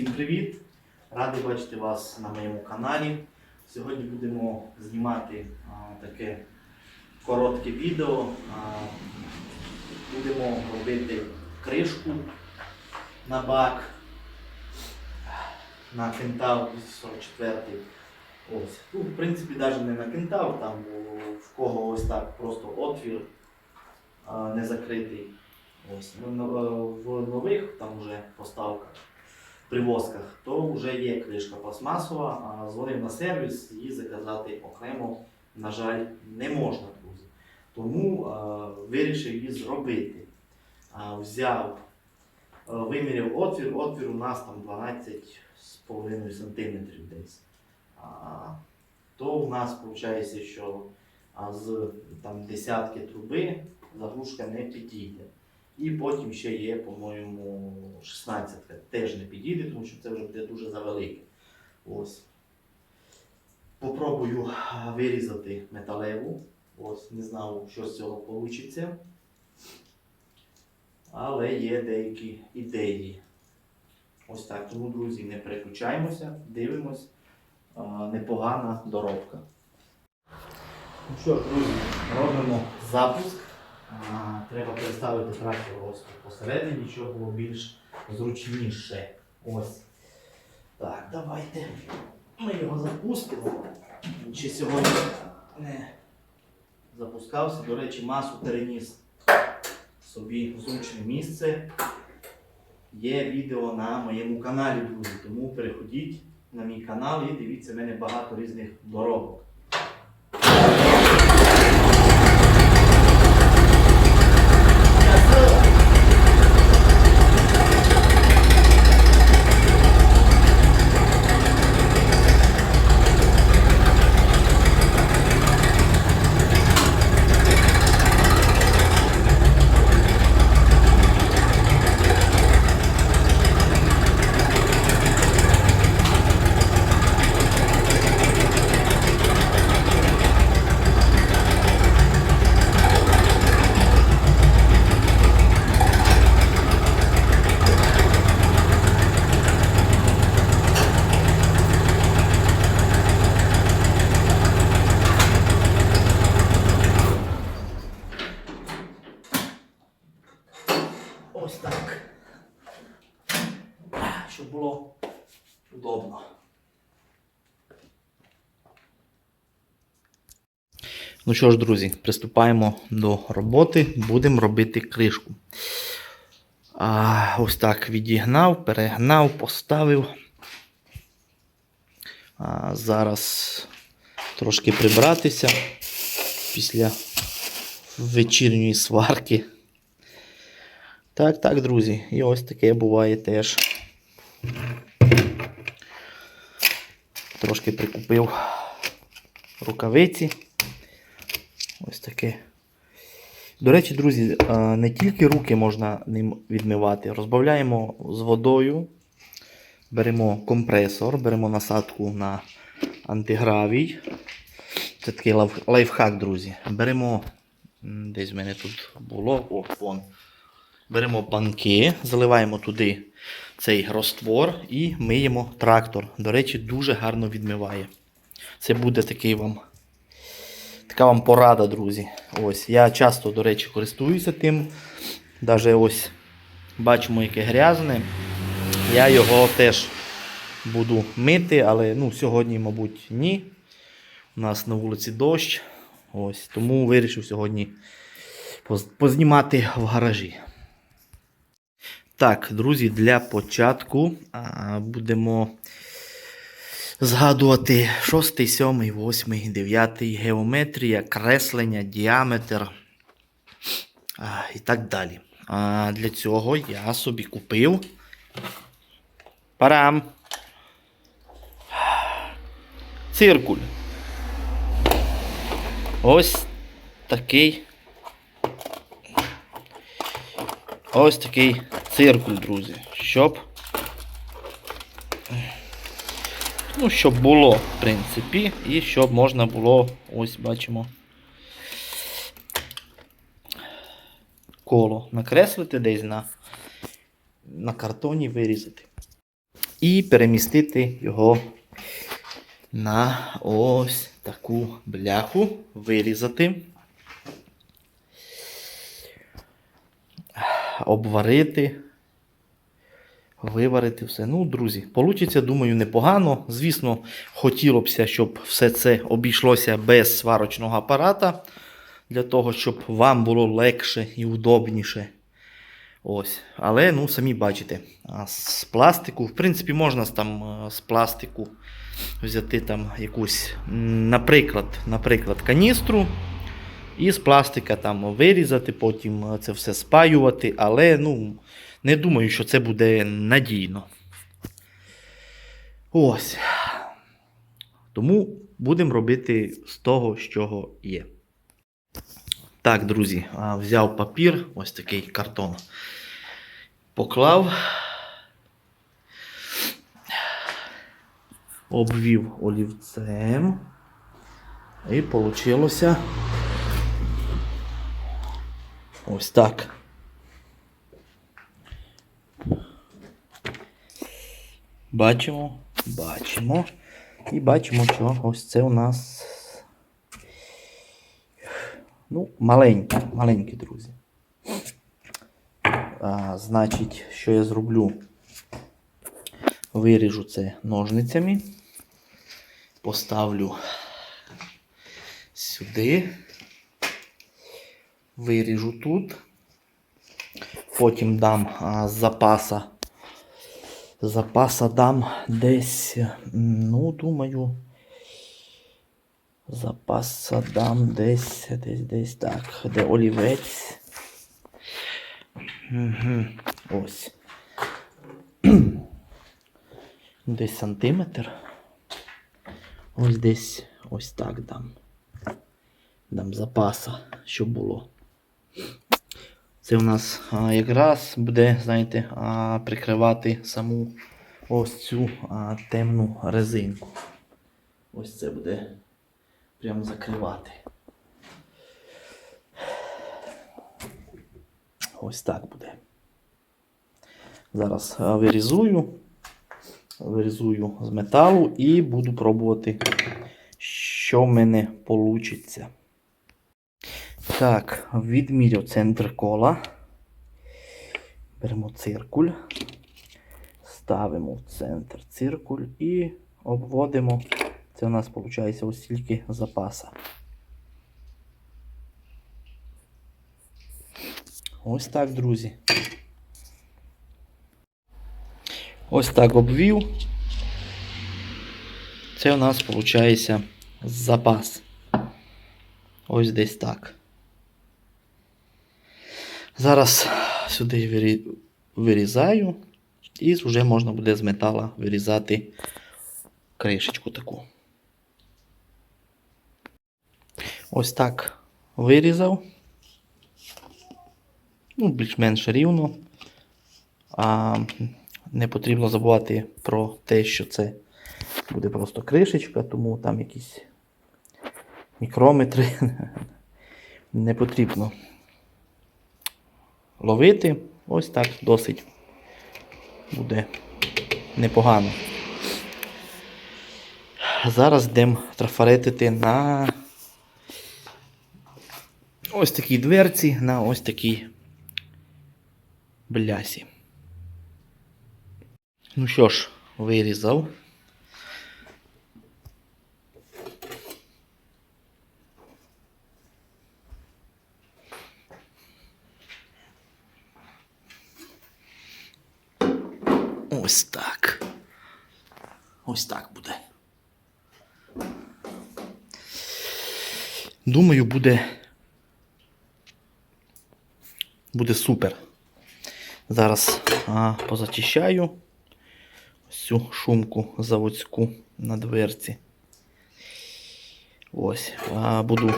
Всім привіт! Радий бачити вас на моєму каналі. Сьогодні будемо знімати а, таке коротке відео. А, будемо робити кришку на бак на кентав 244. Ось. Ну, в принципі, навіть не на кентав, там в кого ось так просто отвір а, не закритий. Ось. Ну, В нових там вже поставках, привозках, то вже є кришка пластмасова, а дзвонив на сервіс, її заказати окремо, на жаль, не можна. Тому а, вирішив її зробити. А, взяв, а, виміряв отвір, отвір у нас там 12,5 см десь. То у нас виходить, що з там, десятки труби заглушка не підійде. І потім ще є, по-моєму, 16 теж не підійде, тому що це вже буде дуже завелике. Ось. Попробую вирізати металеву. Ось, не знав, що з цього вийде. Але є деякі ідеї. Ось так. Тому, друзі, не переключаємося, дивимось. Непогана доробка. Ну що друзі, робимо запуск. Треба переставити трактор ось посередині, щоб було більш зручніше. Ось. Так, давайте ми його запустимо. Ще сьогодні не запускався. До речі, масу переніс собі в зручне місце. Є відео на моєму каналі, друзі, тому переходіть на мій канал і дивіться в мене багато різних доробок. Ось так. Щоб було удобно. Ну що ж, друзі, приступаємо до роботи. Будемо робити кришку. А, ось так відігнав, перегнав, поставив. А, зараз трошки прибратися після вечірньої сварки. Так, так, друзі, і ось таке буває теж. Трошки прикупив рукавиці. Ось таке. До речі, друзі, не тільки руки можна ним відмивати. Розбавляємо з водою, беремо компресор, беремо насадку на антигравій. Це такий лайф- лайфхак, друзі. Беремо, десь в мене тут було, о, вон. Беремо банки, заливаємо туди цей роствор і миємо трактор. До речі, дуже гарно відмиває. Це буде такий вам, така вам порада, друзі. Ось, я часто, до речі, користуюся тим. Даже ось бачимо, яке грязне. Я його теж буду мити, але ну, сьогодні, мабуть, ні. У нас на вулиці дощ. Ось, тому вирішив сьогодні познімати в гаражі. Так, друзі, для початку будемо згадувати 6, 7, 8, 9 геометрія, креслення, діаметр і так далі. А, для цього я собі купив парам. Циркуль. Ось такий. Ось такий циркуль, друзі. Щоб. Ну, щоб було, в принципі, і щоб можна було, ось бачимо, коло накреслити десь на, на картоні вирізати. і перемістити його на ось таку бляху, вирізати, обварити, виварити все. Ну, друзі, получиться, думаю, непогано. Звісно, хотілося б, щоб все це обійшлося без сварочного апарата, для того, щоб вам було легше і удобніше. Ось. Але, ну, самі бачите, з пластику, в принципі, можна там, е, з пластику взяти там якусь, наприклад, наприклад, каністру. І з пластика там вирізати, потім е, це все спаювати, але ну, не думаю, що це буде надійно. Ось. Тому будемо робити з того, з чого є. Так, друзі, взяв папір, ось такий картон. Поклав. Обвів олівцем. І вийшло ось так. Бачимо, бачимо. І бачимо, що ось це у нас Ну, маленькі, маленькі, друзі. А, значить, що я зроблю? Виріжу це ножницями. Поставлю сюди. Виріжу тут. Потім дам а, з запаса. Запаса дам десь, ну, думаю, Запаса дам десь, десь, десь так. Де олівець. Угу. Ось. Десь сантиметр. Ось десь ось так дам. Дам запаса, щоб було. Це у нас а, якраз буде, знаєте, а, прикривати саму ось цю а, темну резинку. Ось це буде прям закривати. Ось так буде. Зараз вирізую, вирізую з металу і буду пробувати, що в мене вийде. Так, відміряв центр кола. Беремо циркуль, ставимо в центр циркуль і обводимо. Це у нас виходить ось стільки запаса. Ось так, друзі. Ось так обвів. Це у нас виходить запас. Ось десь так. Зараз сюди вирізаю, і вже можна буде з метала вирізати кришечку таку. Ось так вирізав. Ну, більш-менш рівно. А не потрібно забувати про те, що це буде просто кришечка, тому там якісь мікрометри не потрібно ловити. Ось так досить буде непогано. Зараз йдемо трафаретити на ось такій дверці, на ось такій блясі. Ну що ж, вирізав. Ось так. Ось так буде. Думаю, буде. Буде супер. Зараз а, позачищаю ось шумку заводську на дверці. Ось. А, буду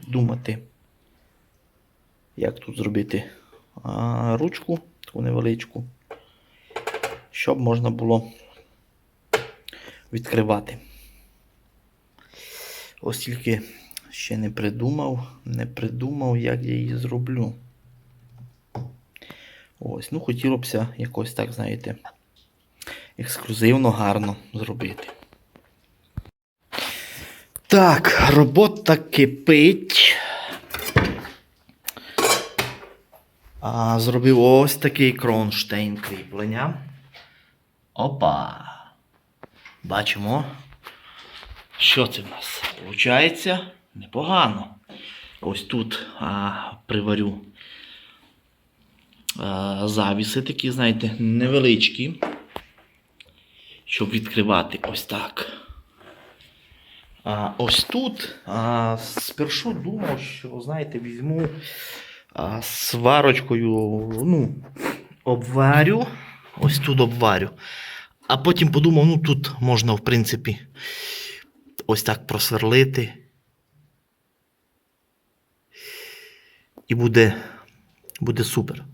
думати, як тут зробити а, ручку, таку невеличку, щоб можна було відкривати. Ось тільки ще не придумав, не придумав, як я її зроблю. Ось, ну хотіло бся якось так, знаєте, ексклюзивно гарно зробити. Так, робота кипить. А, зробив ось такий кронштейн кріплення. Опа. Бачимо. Що це в нас? Получається непогано. Ось тут а, приварю а, завіси такі, знаєте, невеличкі. Щоб відкривати ось так. А, ось тут а, спершу думав, що, знаєте, візьму а, сварочкою, ну, обварю. Ось тут обварю. А потім подумав, ну тут можна, в принципі, ось так просверлити. І буде, буде супер.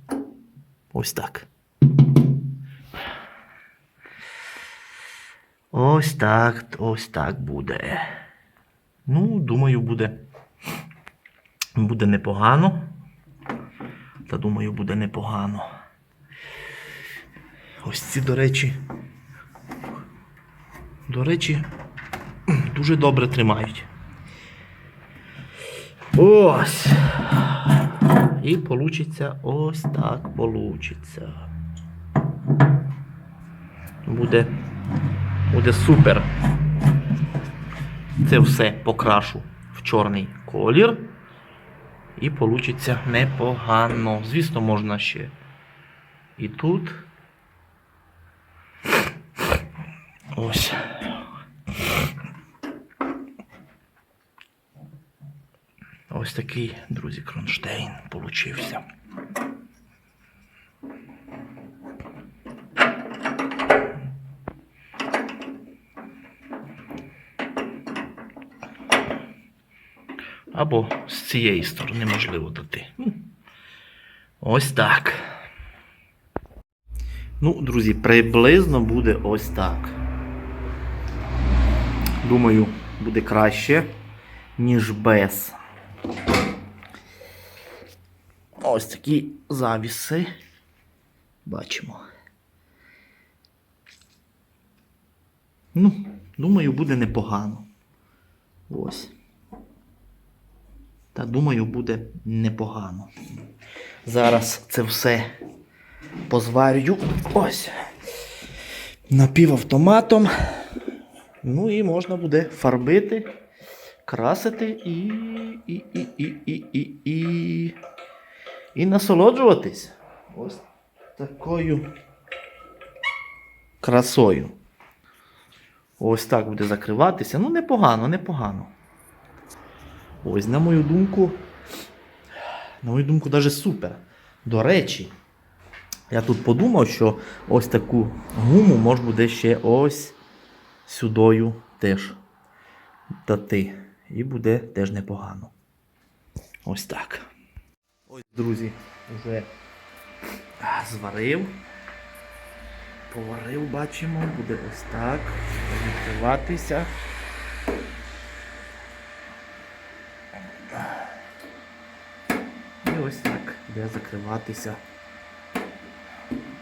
Ось так. Ось так, ось так буде. Ну, думаю, буде. Буде непогано. Та думаю, буде непогано. Ось ці, до речі. До речі, дуже добре тримають. Ось. І получиться ось так получиться. Буде, буде супер. Це все покрашу в чорний колір. І получиться непогано. Звісно, можна ще і тут. Ось. Ось такий, друзі, кронштейн получився. Або з цієї сторони можливо дати. Ось так. Ну, друзі, приблизно буде ось так. Думаю, буде краще, ніж без. Ось такі завіси. Бачимо. Ну, думаю, буде непогано. Ось. Та думаю, буде непогано. Зараз це все позварю. Ось. Напівавтоматом. Ну і можна буде фарбити, красити і. і, і, і, і, і, і, і насолоджуватись. Ось такою красою. Ось так буде закриватися. Ну, непогано, непогано. Ось, на мою думку, на мою думку, даже супер. До речі, я тут подумав, що ось таку гуму можна буде ще ось сюдою теж дати. І буде теж непогано. Ось так. Ось, друзі, вже зварив. Поварив, бачимо, буде ось так. Відкриватися. І ось так буде закриватися.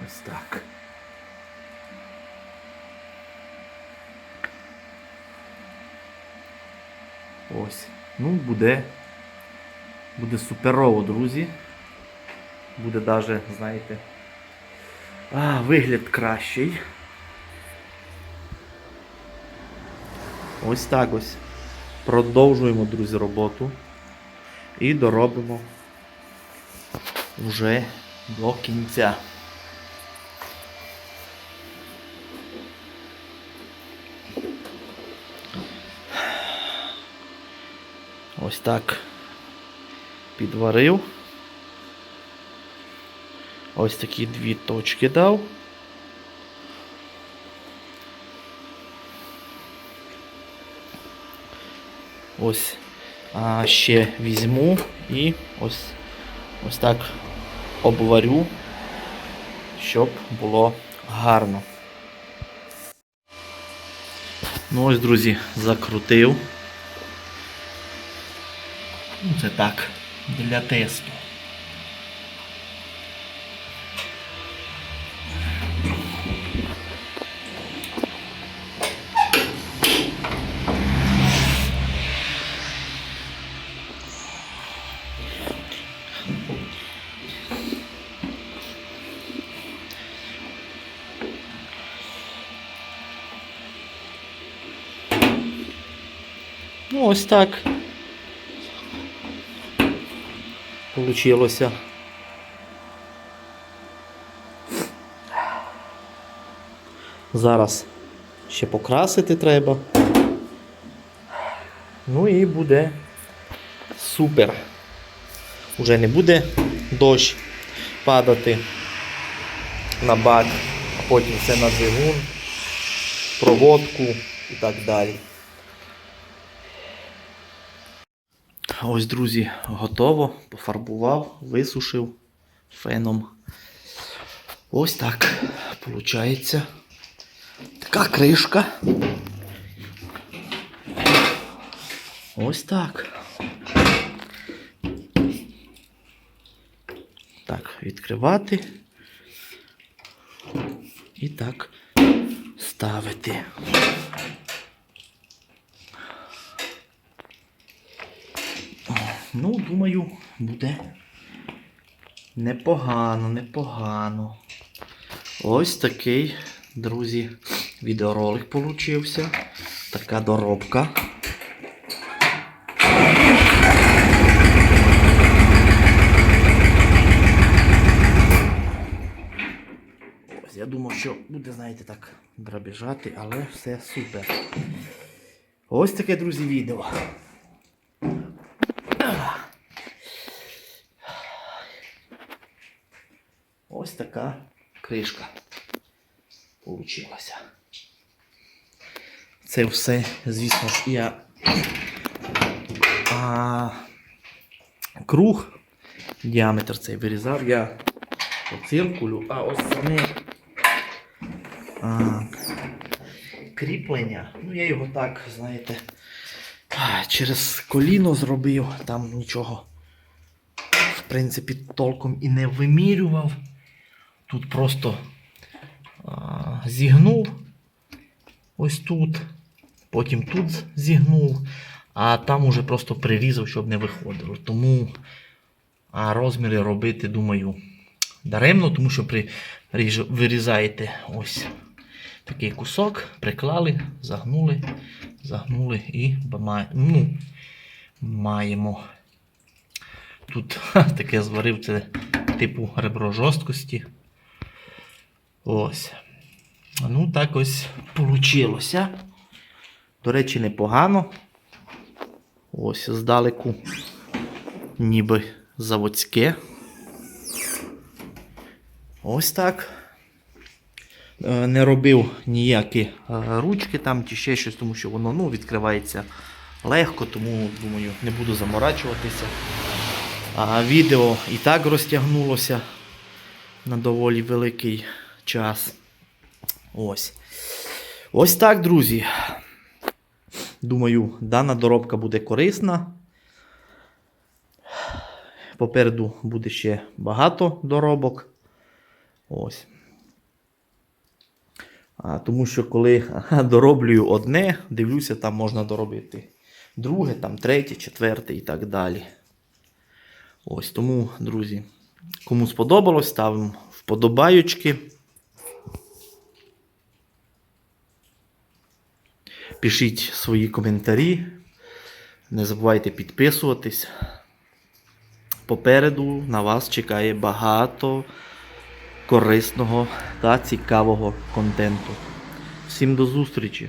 Ось так. Ось. Ну, буде. Буде суперово, друзі. Буде даже, знаєте. А, вигляд кращий. Ось так ось. Продовжуємо, друзі, роботу. І доробимо вже до кінця. Ось так підварив. Ось такі дві точки дав. Ось а, ще візьму і ось, ось так обварю, щоб було гарно. Ну ось, друзі, закрутив. Це так, для тесту. Ну, ось так. Получилося. Зараз ще покрасити треба. Ну і буде супер. Уже не буде дощ падати на бак, а потім все на двигун, проводку і так далі. Ось, друзі, готово. Пофарбував, висушив феном. Ось так виходить. Така кришка. Ось так. Так, відкривати. І так ставити. Ну, думаю, буде непогано, непогано. Ось такий, друзі, відеоролик получився. Така доробка. Я думав, що буде, знаєте, так драбіжати, але все супер. Ось таке, друзі, відео. Ось така кришка получилася. Це все, звісно ж, я а, круг, діаметр цей вирізав я по циркулю, а ось саме а, кріплення, ну я його так, знаєте, через коліно зробив, там нічого, в принципі, толком і не вимірював. Тут просто а, зігнув ось тут, потім тут зігнув, а там уже просто прирізав, щоб не виходило. Тому а розміри робити, думаю, даремно, тому що при вирізаєте ось такий кусок, приклали, загнули, загнули і ну, маємо. Тут таке зварив, це типу ребро жорсткості. Ось. Ну, так ось получилося. До речі, непогано. Ось здалеку. Ніби заводське. Ось так. Е, Не робив ніякі е, ручки там чи ще щось, тому що воно ну, відкривається легко, тому думаю, не буду заморачуватися. А відео і так розтягнулося на доволі великий час. Ось. Ось так, друзі. Думаю, дана доробка буде корисна. Попереду буде ще багато доробок. Ось. А, тому що коли дороблюю одне, дивлюся, там можна доробити друге, там третє, четверте і так далі. Ось тому, друзі, кому сподобалось, ставимо вподобаючки. Пишіть свої коментарі. Не забувайте підписуватись. Попереду на вас чекає багато корисного та цікавого контенту. Всім до зустрічі!